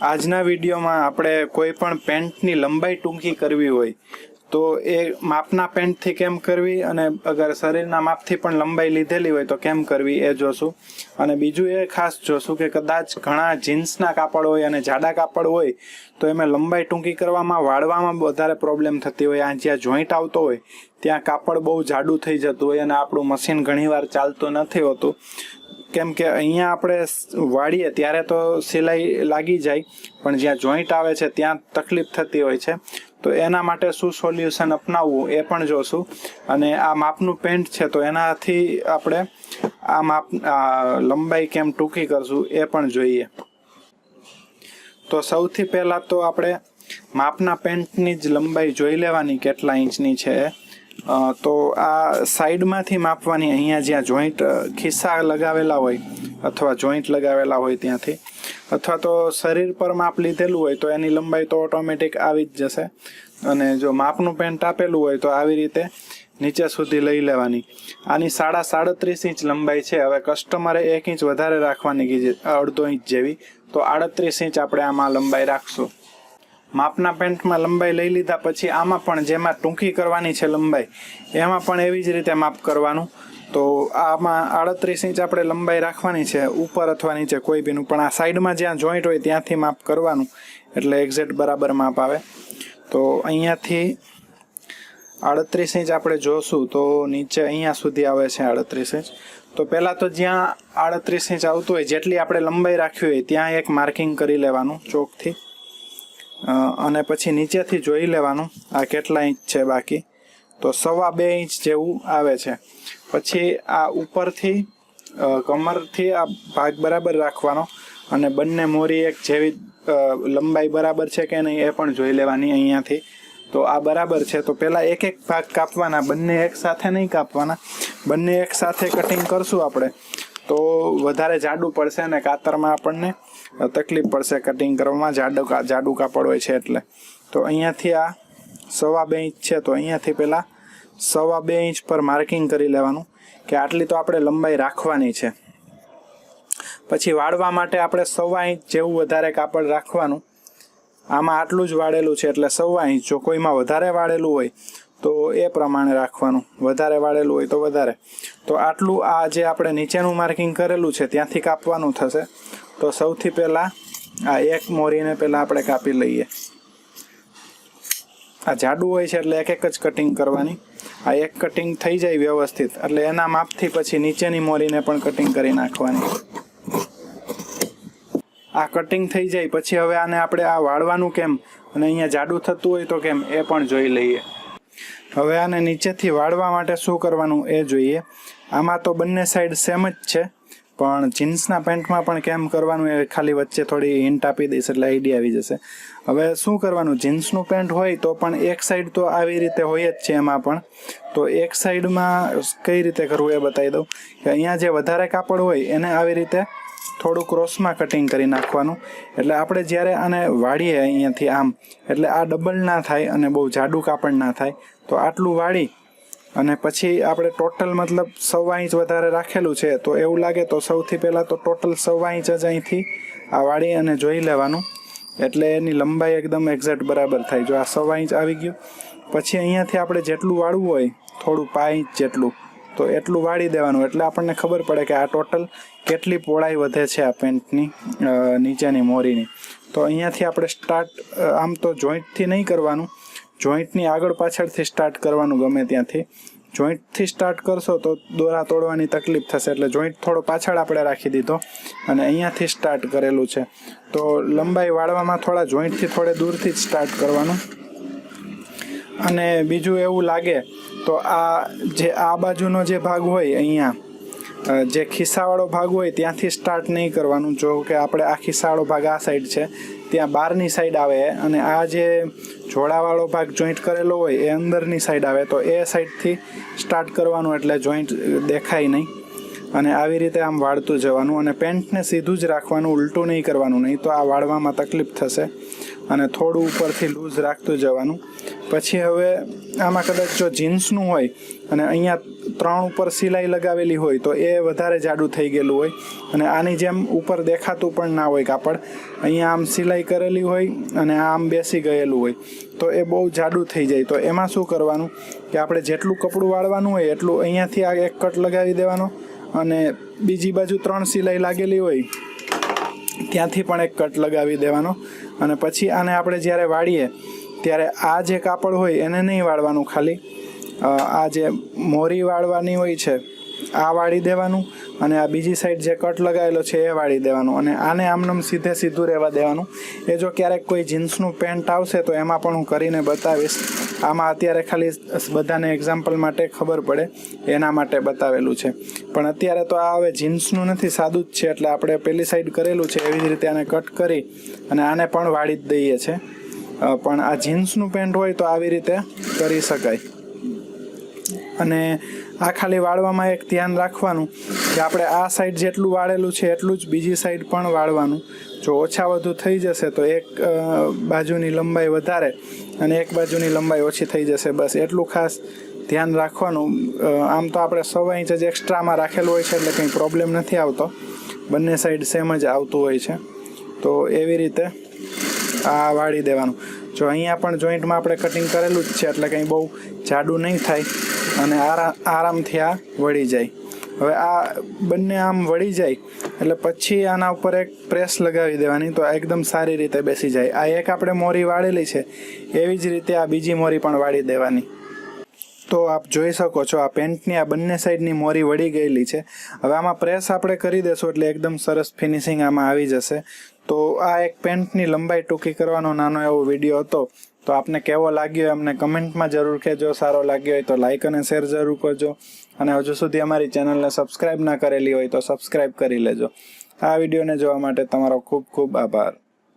આજના વિડીયોમાં આપણે કોઈ પણ પેન્ટની લંબાઈ ટૂંકી કરવી હોય, તો એ માપના પેન્ટથી કેમ કરવી અને અગર શરીરના માપથી પણ લંબાઈ લીધેલી હોય તો કેમ કરવી એ જોશું. અને બીજું એ ખાસ જોશું કે કદાચ ઘણા જીન્સના કાપડ હોય અને જાડા કાપડ હોય, તો એમાં લંબાઈ ટૂંકી કરવામાં વાળવામાં વધારે પ્રોબ્લેમ થતી હોય. આ જ્યાં જોઈન્ટ આવતો હોય, ત્યાં કાપડ બહુ જાડું થઈ જતું હોય અને આપણું મશીન ઘણીવાર ચાલતું નથી હોતું. કેમ કે અહીંયા આપણે વાળીએ ત્યારે તો સિલાઈ લાગી જાય, પણ જ્યાં જોઈન્ટ આવે છે ત્યાં તકલીફ થતી હોય છે. તો એના માટે શું સોલ્યુશન અપનાવવું એ પણ જોશું. અને આ માપનું પેન્ટ છે તો એનાથી આપણે આ માપ લંબાઈ કેમ ટૂંકી કરશું એ પણ જોઈએ. તો સૌથી પહેલાં તો આપણે માપના પેન્ટની જ લંબાઈ જોઈ લેવાની કેટલા ઇંચની છે એ. તો આ સાઈડમાંથી માપવાની અહીંયા જ્યાં જોઈન્ટ ખિસ્સા લગાવેલા હોય અથવા જોઈન્ટ લગાવેલા હોય ત્યાંથી, અથવા તો શરીર પર માપ લીધેલું હોય તો એની લંબાઈ તો ઓટોમેટિક આવી જ જશે. અને જો માપનું પેન્ટ આપેલું હોય તો આવી રીતે નીચે સુધી લઈ લેવાની. આની સાડા સાડત્રીસ ઇંચ લંબાઈ છે. હવે કસ્ટમરે એક ઇંચ વધારે રાખવાની કીધી અડધો ઇંચ જેવી. તો આડત્રીસ ઇંચ આપણે આમાં લંબાઈ રાખશું. માપના પેન્ટમાં લંબાઈ લઈ લીધા પછી આમાં પણ જેમાં ટૂંકી કરવાની છે લંબાઈ, એમાં પણ એવી જ રીતે માપ કરવાનું. તો આમાં આડત્રીસ ઇંચ આપણે લંબાઈ રાખવાની છે, ઉપર અથવા નીચે કોઈ બીનું પણ આ સાઈડમાં જ્યાં જોઈન્ટ હોય ત્યાંથી માપ કરવાનું, એટલે એક્ઝેક્ટ બરાબર માપ આવે. તો અહીંયાથી આડત્રીસ ઇંચ આપણે જોશું, તો નીચે અહીંયા સુધી આવે છે આડત્રીસ ઇંચ. તો પહેલાં તો જ્યાં આડત્રીસ ઇંચ આવતું હોય, જેટલી આપણે લંબાઈ રાખવી હોય, ત્યાં એક માર્કિંગ કરી લેવાનું ચોકથી. અને પછી નીચેથી જોઈ લેવાનું. આ કેટલા ઇંચ છે બાકી? તો સવા બે ઇંચ જેવું આવે છે. પછી આ ઉપરથી કમરથી આ ભાગ બરાબર રાખવાનો અને બંને મોરી એક જેવી લંબાઈ બરાબર છે કે નહીં એ પણ જોઈ લેવાની અહીંયાથી. તો આ બરાબર છે. તો પહેલાં એક એક ભાગ કાપવાના, બંને એક સાથે નહીં કાપવાના. બંને એક સાથે કટિંગ કરશું આપણે. તો વધારે જાડું પડશે અને કાતરમાં આપણને. તકલીફ પડશે કટિંગ કરવામાં, જાડું જાડું કાપડ હોય છે એટલે. તો અહીંયાથી આ સવા બે ઇંચ છે, તો અહીંયાથી પહેલાં સવા બે ઇંચ પર માર્કિંગ કરી લેવાનું કે આટલી તો આપણે લંબાઈ રાખવાની છે. પછી વાળવા માટે આપણે સવા ઇંચ જેવું વધારે કાપડ રાખવાનું. આમાં આટલું જ વાળેલું છે એટલે સવા ઇંચ, જો કોઈમાં વધારે વાળેલું હોય તો એ પ્રમાણે રાખવાનું. વધારે વાળેલું હોય તો વધારે. તો આટલું આ જે આપણે નીચેનું માર્કિંગ કરેલું છે, ત્યાંથી કાપવાનું થશે. તો સૌથી પહેલાં આ એક મોરીને પહેલાં આપણે કાપી લઈએ. આ જાડું હોય છે એટલે એક એક જ કટિંગ કરવાની. આ એક કટિંગ થઈ જાય વ્યવસ્થિત, એટલે એના માપથી પછી નીચેની મોરીને પણ કટિંગ કરી નાખવાની. આ કટિંગ થઈ જાય, પછી હવે આને આપણે આ વાળવાનું કેમ અને અહીંયા જાડું થતું હોય તો કેમ એ પણ જોઈ લઈએ. હવે આને નીચેથી વાળવા માટે શું કરવાનું એ જોઈએ. આમાં તો બંને સાઈડ સેમ જ છે. પણ જીન્સના પેન્ટમાં પણ કેમ કરવાનું એ ખાલી વચ્ચે થોડી હિન્ટ આપી દઈશ એટલે આઈડિયા આવી જશે. હવે શું કરવાનું? જીન્સનું પેન્ટ હોય તો પણ એક સાઈડ તો આવી રીતે હોય જ છે એમાં પણ. તો એક સાઈડમાં કઈ રીતે કરવું એ બતાવી દઉં? કે અહીંયા જે વધારે કાપડ હોય એને આવી રીતે થોડું ક્રોસમાં કટિંગ કરી નાખવાનું. એટલે આપણે જ્યારે આને વાળીએ અહીંયાથી આમ, એટલે આ ડબલ ના થાય અને બહુ જાડું કાપડ ના થાય. તો આટલું વાળી અને પછી આપણે ટોટલ મતલબ સવા ઇંચ વધારે રાખેલું છે, તો એવું લાગે તો સૌથી પહેલાં તો ટોટલ સવા ઇંચ જ અહીંથી આ વાળી અને જોઈ લેવાનું. એટલે એની લંબાઈ એકદમ એક્ઝેક્ટ બરાબર થાય. જો આ સવા ઇંચ આવી ગયું, પછી અહીંયાથી આપણે જેટલું વાળવું હોય, થોડું પા ઇંચ જેટલું, તો એટલું વાળી દેવાનું. એટલે આપણને ખબર પડે કે આ ટોટલ કેટલી પહોળાઈ વધે છે આ પેન્ટની નીચેની મોરીની. તો અહીંયાથી આપણે સ્ટાર્ટ આમ તો જોઈન્ટથી નહીં કરવાનું જોઈન્ટની આગળ પાછળથી સ્ટાર્ટ કરવાનું ગમે ત્યાંથી. જોઈન્ટથી સ્ટાર્ટ કરશો તો દોરા તોડવાની તકલીફ થશે, એટલે જોઈન્ટ થોડો પાછળ આપણે રાખી દીધો અને અહીંયાથી સ્ટાર્ટ કરેલું છે. તો લંબાઈ વાળવામાં થોડા જોઈન્ટથી થોડે દૂરથી જ સ્ટાર્ટ કરવાનું. અને બીજું એવું લાગે તો આ જે આ બાજુનો જે ભાગ હોય અહીંયા જે ખિસ્સાવાળો ભાગ હોય ત્યાંથી સ્ટાર્ટ નહીં કરવાનું. જો કે આપણે આ ખિસ્સાવાળો ભાગ આ સાઈડ છે. ત્યાં બહારની સાઈડ આવે અને આ જે જોડાવાળો ભાગ જોઈન્ટ કરેલો હોય એ અંદરની સાઈડ આવે. તો એ સાઈડથી સ્ટાર્ટ કરવાનું એટલે જોઈન્ટ દેખાય નહીં. અને આવી રીતે આમ વાળતું જવાનું અને પેન્ટને સીધું જ રાખવાનું, ઉલટું નહીં કરવાનું, નહીં તો આ વાળવામાં તકલીફ થશે અને થોડું ઉપરથી લૂઝ રાખતું જવાનું. પછી હવે આમાં કદાચ જો જીન્સનું હોય અને અહીંયા ત્રણ ઉપર સિલાઈ લગાવેલી હોય તો એ વધારે જાડું થઈ ગયેલું હોય અને આની જેમ ઉપર દેખાતું પણ ના હોય કાપડ. અહીંયા આમ સિલાઈ કરેલી હોય અને આમ બેસી ગયેલું હોય તો એ બહુ જાડું થઈ જાય. તો એમાં શું કરવાનું? કે આપણે જેટલું કપડું વાળવાનું હોય એટલું અહીંયાથી આ એક કટ લગાવી દેવાનો. અને બીજી બાજુ ત્રણ સિલાઈ લાગેલી હોય, ત્યાંથી પણ એક કટ લગાવી દેવાનો. અને પછી આને આપણે જ્યારે વાળીએ, ત્યારે આ જે કાપડ હોય એને નહીં વાળવાનું ખાલી. આ જે મોરી વાળવાની હોય છે આ વાળી દેવાનું અને આ બીજી સાઈડ જે કટ લગાવેલો છે એ વાળી દેવાનું અને આને આમનામ સીધે સીધું રહેવા દેવાનું. એ જો ક્યારેક કોઈ જીન્સનું પેન્ટ આવશે તો એમાં પણ હું કરીને બતાવીશ. આમાં અત્યારે ખાલી બધાને એક્ઝામ્પલ માટે ખબર પડે. એના માટે બતાવેલું છે. પણ અત્યારે તો આ હવે જીન્સનું નથી, સાદું જ છે એટલે આપણે પેલી સાઈડ કરેલું છે, એવી જ રીતે આને કટ કરી અને આને પણ વાળી જ દઈએ છે. પણ આ જીન્સનું પેન્ટ હોય તો આવી રીતે કરી શકાય. અને આ ખાલી વાળવામાં એક ધ્યાન રાખવાનું કે આપણે આ સાઈડ જેટલું વાળેલું છે એટલું જ બીજી સાઈડ પણ વાળવાનું. જો ઓછા વધુ થઈ જશે તો એક બાજુની લંબાઈ વધારે અને એક બાજુની લંબાઈ ઓછી થઈ જશે. બસ એટલું ખાસ ધ્યાન રાખવાનું. આમ તો આપણે સવા ઇંચ જ એક્સ્ટ્રામાં રાખેલું હોય છે એટલે કંઈ પ્રોબ્લેમ નથી આવતો. બંને સાઈડ સેમ જ આવતું હોય છે. તો એવી રીતે આ વાળી દેવાનું. જો અહીંયા પણ જોઈન્ટમાં આપણે કટિંગ કરેલું જ છે, એટલે કંઈ બહુ જાડું નહીં થાય અને આરામ આરામથી આ વળી જાય. હવે આ બંને આમ વળી જાય, એટલે પછી આના ઉપર એક પ્રેસ લગાવી દેવાની તો એકદમ સારી રીતે બેસી જાય. આ એક આપણે મોરી વાળેલી છે, એવી જ રીતે આ બીજી મોરી પણ વાળી દેવાની. તો આપ જોઈ શકો છો, આ પેન્ટની, આ બંને સાઈડની મોરી વળી ગયેલી છે. હવે આમાં પ્રેસ આપણે કરી દેશું, એટલે એકદમ સરસ ફિનિશિંગ આમાં આવી જશે. તો આ એક પેન્ટની લંબાઈ ટૂંકી કરવાનો નાનો એવો વીડિયો હતો. તો આપને કેવો લાગ્યો અમને કમેન્ટમાં જરૂર કહેજો. સારો લાગ્યો હોય તો લાઈક અને શેર જરૂર કરજો. અને હજુ સુધી અમારી ચેનલને સબસ્ક્રાઇબ ના કરેલી હોય તો સબસ્ક્રાઇબ કરી લેજો. આ વિડીયોને જોવા માટે તમારો ખૂબ ખૂબ આભાર.